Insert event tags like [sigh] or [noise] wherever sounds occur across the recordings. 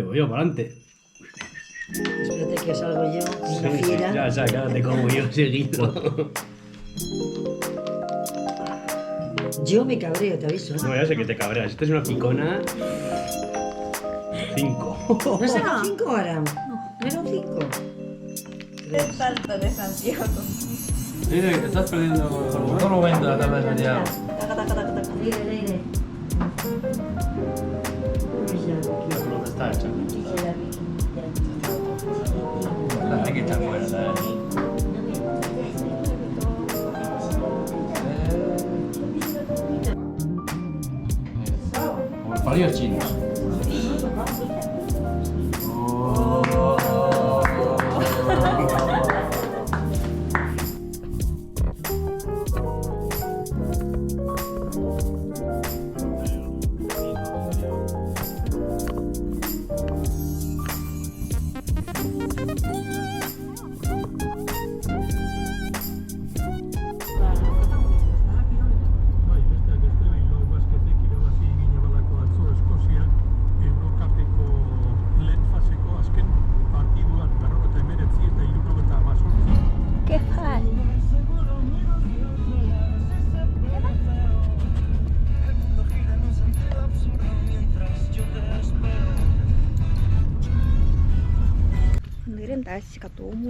Yo, para adelante. Espérate que salgo yo en la Sí, sí, ya, ya, quédate como yo seguido. Yo me cabreo, te aviso. ¿eh? No, ya sé que te cabreas. Esta es una picona. 5. ¿No [laughs] sacan cinco ahora? Menos cinco. El salto de Santiago. Mira que te estás perdiendo momento de la tabla de Santiago. Taca, taca, taca, taca.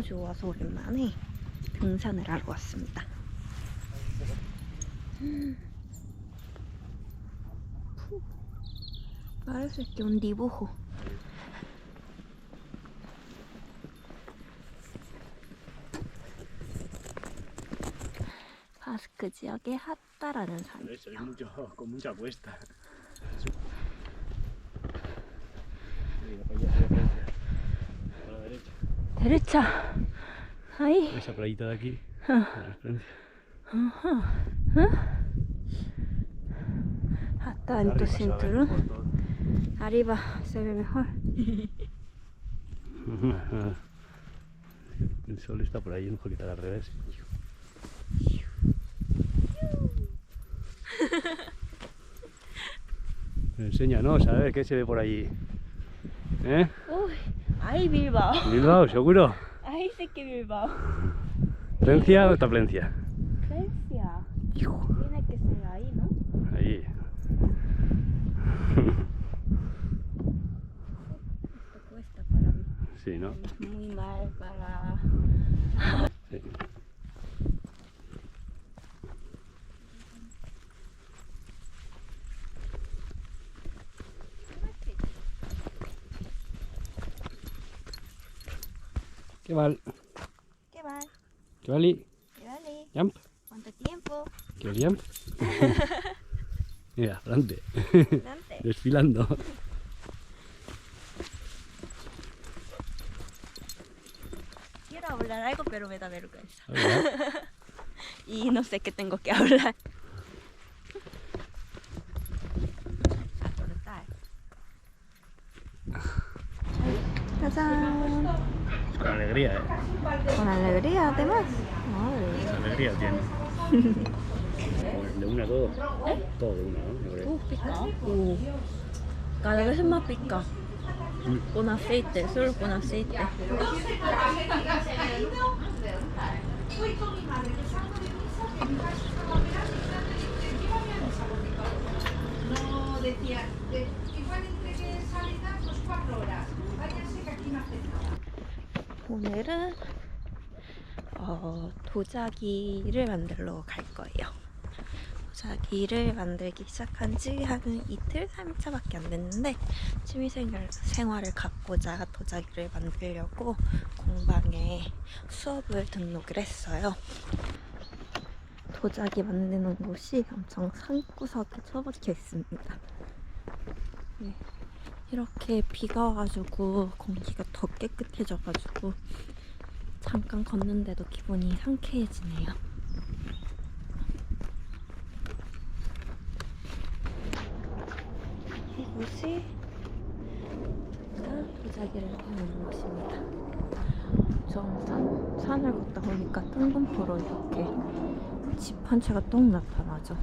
너무 좋아서 오랜만에 등산을 하러 왔습니다. 음. 푸. Parece que un dibujo. 바스크 지역의 핫다라는 산이에요. 데레차. 아이. Esa playita de aquí. de referencia. Hasta en tu cinturón. Arriba se ve mejor. [laughs] El sol está por ahí, un poquito al revés. Enséñanos, a ver qué se ve por allí. ¿Eh? Uy, ay Bilbao. Bilbao, seguro. Sí que Bilbao. ¿Plencia o Taplencia? Francia. Tiene que ser ahí, ¿no? Ahí. Esto cuesta para mí. Sí, ¿no? Es muy mal para... Sí. ¿Qué val? ¿Qué va? ¿Qué vali? Dale. ¿Jump? ¿Cuánto tiempo? ¿Qué jump? [laughs] Mira, adelante. Adelante. [laughs] Desfilando. Quiero hablar algo, pero me da vergüenza. [laughs] Y no sé qué tengo que hablar. A cortar. ¡Tachán! Con alegría, ¿eh? Con alegría, además. Con alegría tiene. De una todo. Todo de una, ¿no? Yo creo. Uh, pica. Uh. Cada vez es más pica. Con aceite, solo con aceite. No decía, de- igual entre que salida, pues cuatro horas. Váyanse que aquí no hace nada. 오늘은 어, 도자기를 만들러 갈 거예요. 도자기를 만들기 시작한 지 한 이틀, 3일차밖에 안 됐는데 취미생활 생활을 갖고자 도자기를 만들려고 공방에 수업을 등록을 했어요. 도자기 만드는 곳이 엄청 산구석에 처박혀 있습니다. 네. 이렇게 비가 와가지고 공기가 더 깨끗해져가지고 잠깐 걷는데도 기분이 상쾌해지네요. 이곳이 제가 도자기를 해놓는 곳입니다. 좀 산, 산을 걷다 보니까 뜬금포로 이렇게 집 한 채가 똥 나타나죠.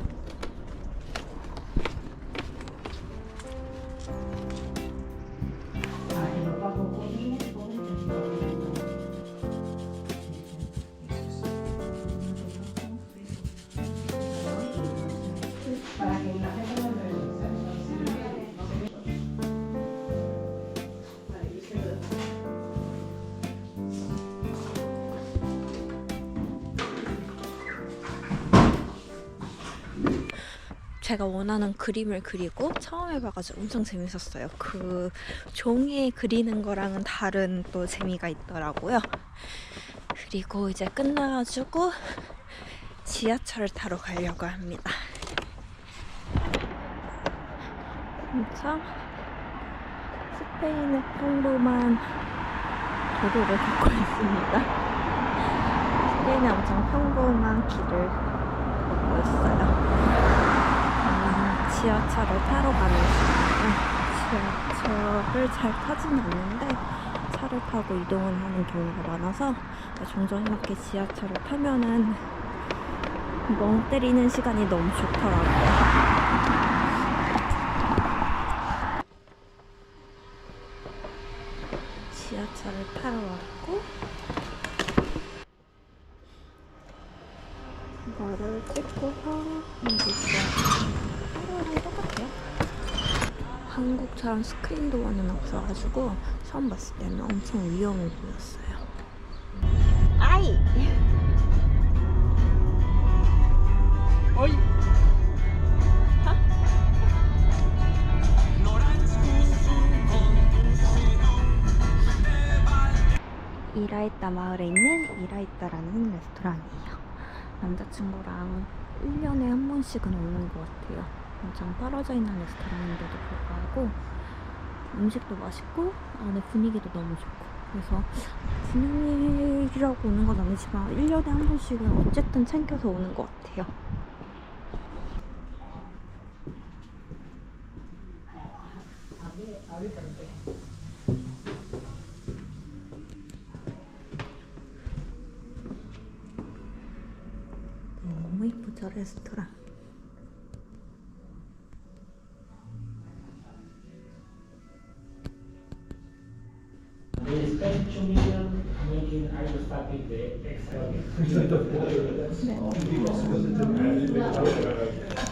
제가 원하는 그림을 그리고 처음 해봐가지고 엄청 재밌었어요. 그 종이에 그리는 거랑은 다른 또 재미가 있더라고요. 그리고 이제 끝나가지고 지하철을 타러 가려고 합니다. 엄청 스페인의 평범한 도로를 걷고 있습니다. 스페인의 엄청 평범한 길을 걷고 있어요. 음, 지하철을 타러 가는 중이에요. 지하철을 잘 타진 않는데 차를 타고 이동을 하는 경우가 많아서 종종 이렇게 지하철을 타면은 멍 때리는 시간이 너무 좋더라고요. 지하철을 타러 왔고 이거를 찍고서 여기 지하철 하루랑 똑같아요. 한국처럼 스크린 도어는 없어가지고 처음 봤을 때는 엄청 위험해 보였어요. 아이! 어이! 이라이따 마을에 있는 이라이따라는 레스토랑이에요. 남자친구랑 1년에 한 번씩은 오는 것 같아요. 엄청 떨어져 있는 레스토랑인데도 불구하고 음식도 맛있고 안에 분위기도 너무 좋고 그래서 분위기라고 오는 건 아니지만 1년에 한 번씩은 어쨌든 챙겨서 오는 것 같아요. Extra.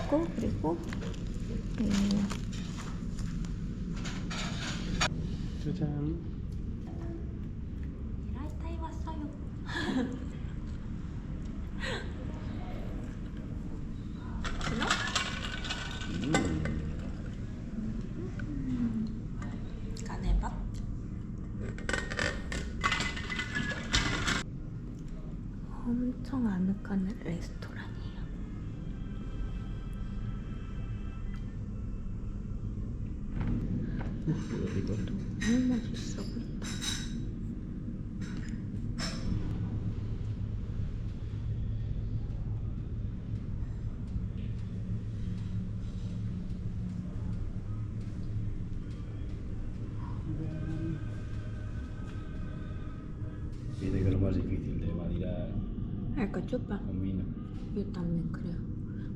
있고 그리고 음, 짜잔. 이라이타에 왔어요. 되나? 까네밥. 엄청 아늑한 레스토랑이에요. 너무 맛있어 también creo.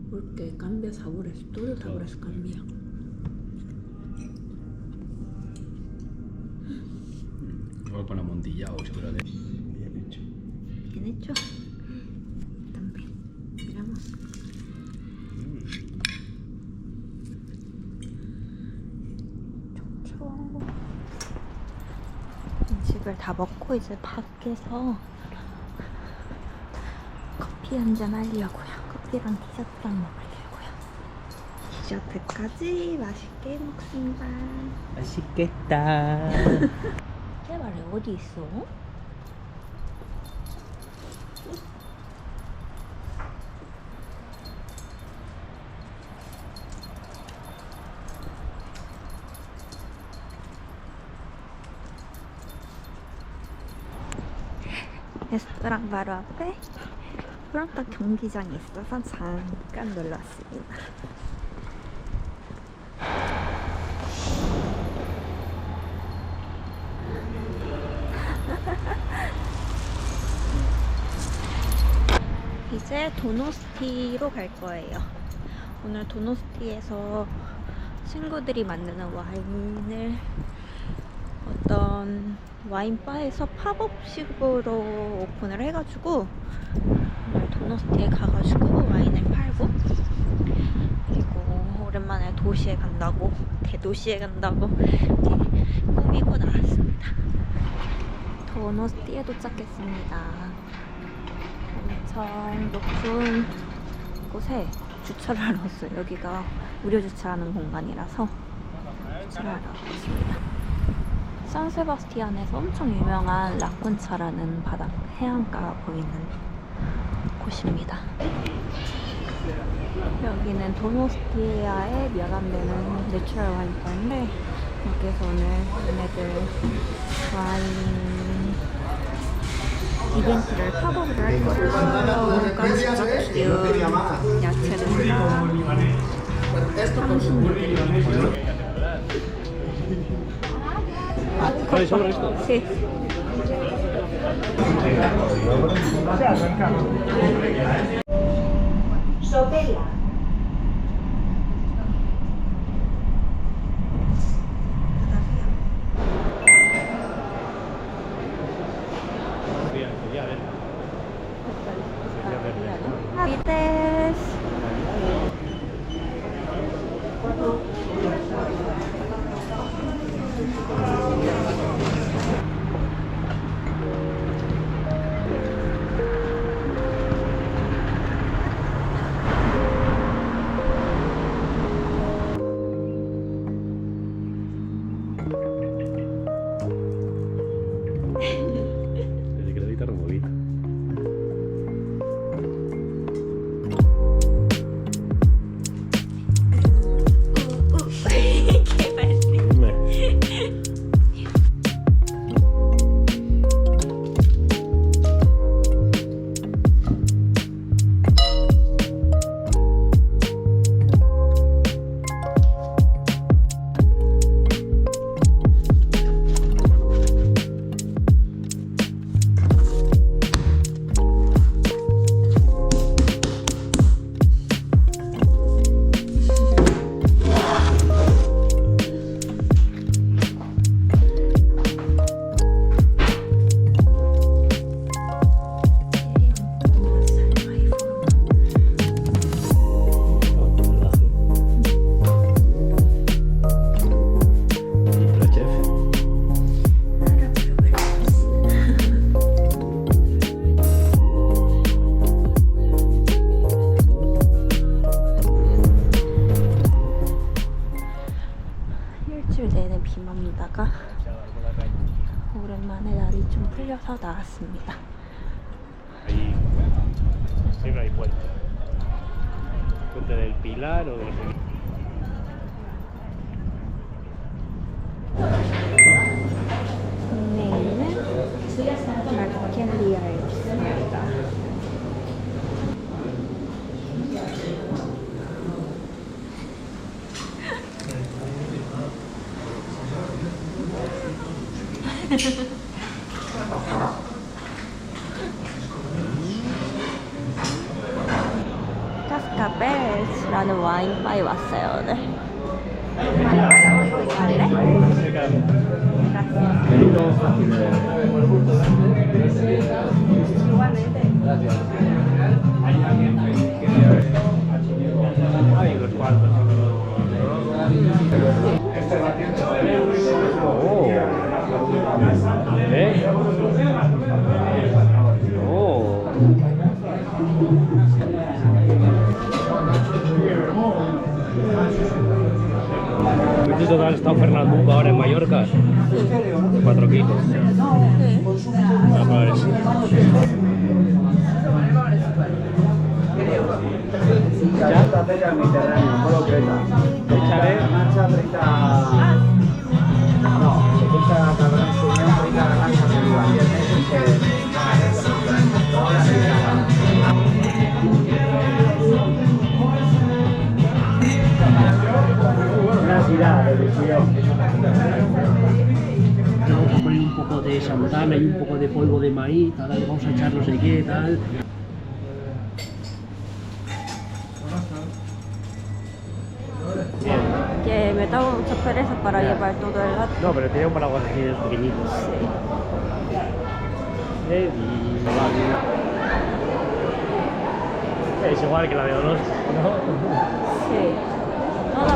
Porque cambia sabores, todos los sabores cambian. Igual con amontillado, seguro que bien hecho. Bien hecho. También. Miramos. 음식을 다 먹고 이제 밖에서 커피 한 잔 하려고요. 커피랑 디저트랑 먹으려고요. 디저트까지 맛있게 먹습니다. 맛있겠다. [laughs] 깨발이 어디 있어? 레스토랑 바로 앞에 프론터 경기장이 있어서 잠깐 놀러 왔습니다. [laughs] 이제 도노스티로 갈 거예요. 오늘 도노스티에서 친구들이 만드는 와인을 어떤 와인바에서 팝업식으로 오픈을 해가지고 도노스티에 가가지고 와인을 팔고 그리고 오랜만에 도시에 간다고 대도시에 간다고 꾸미고 나왔습니다. 도노스티에 도착했습니다. 엄청 높은 곳에 주차를 하러 왔어요. 여기가 무료 주차하는 공간이라서 주차를 하러 왔습니다. 산세바스티안에서 엄청 유명한 라쿤차라는 바다 해안가 보이는 곳입니다. 여기는 도노스티아에 면함되는 내추럴 와인바인데 여기서 오늘 얘네들 와인 이벤트를 팝업을 할 거예요. 그러니까 진짜 귀여운 야채들이랑 향신료들이 ¿Cuáles son estos? Sí. Sopela. 오다가 오랜만에 날이 좀 풀려서 나왔습니다. Ahí siempre hay puente. Puente del Pilar o de no sé qué. 동네에는 마르켄리아였습니다. 카스카벨스라는 와인 바에 왔어요 오늘. 갈래? Ay, ¿Eh? Oh. ¿Viste total está Fernando ahora en Mallorca? 4 kilos. Voy santana y un poco de polvo de maíz, ahora le vamos a echar no sé qué, tal. Que me daba mucha pereza para llevar todo el gato. No, pero tenía un paraguas aquí de pequeñitos. Eh, y Es igual que la de Donosti, ¿no? Sí. [laughs] No, la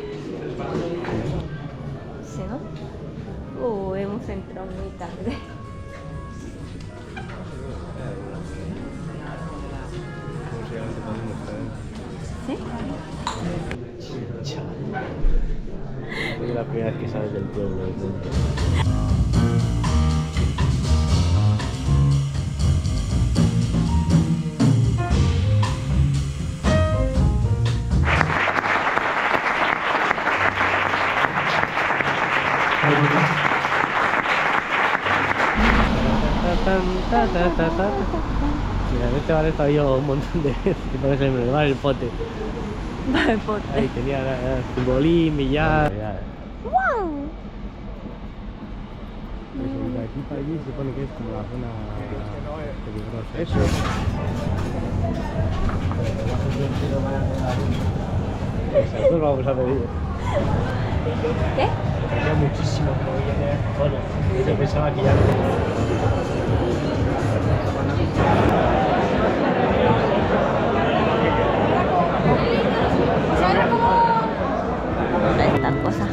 sabes del pueblo. Del pueblo. Mira, en este bar he estado yo un montón de veces, por ejemplo, el bar El Pote. [laughs] El Pote. Ahí tenía bolín, millar. ¡Wow! Pues de aquí para allí se supone que es como la zona peligrosa. Eso. Nosotros vamos a pedir. ¿Qué? Tenía muchísimo que. Yo pensaba que ya no. Esta cosa.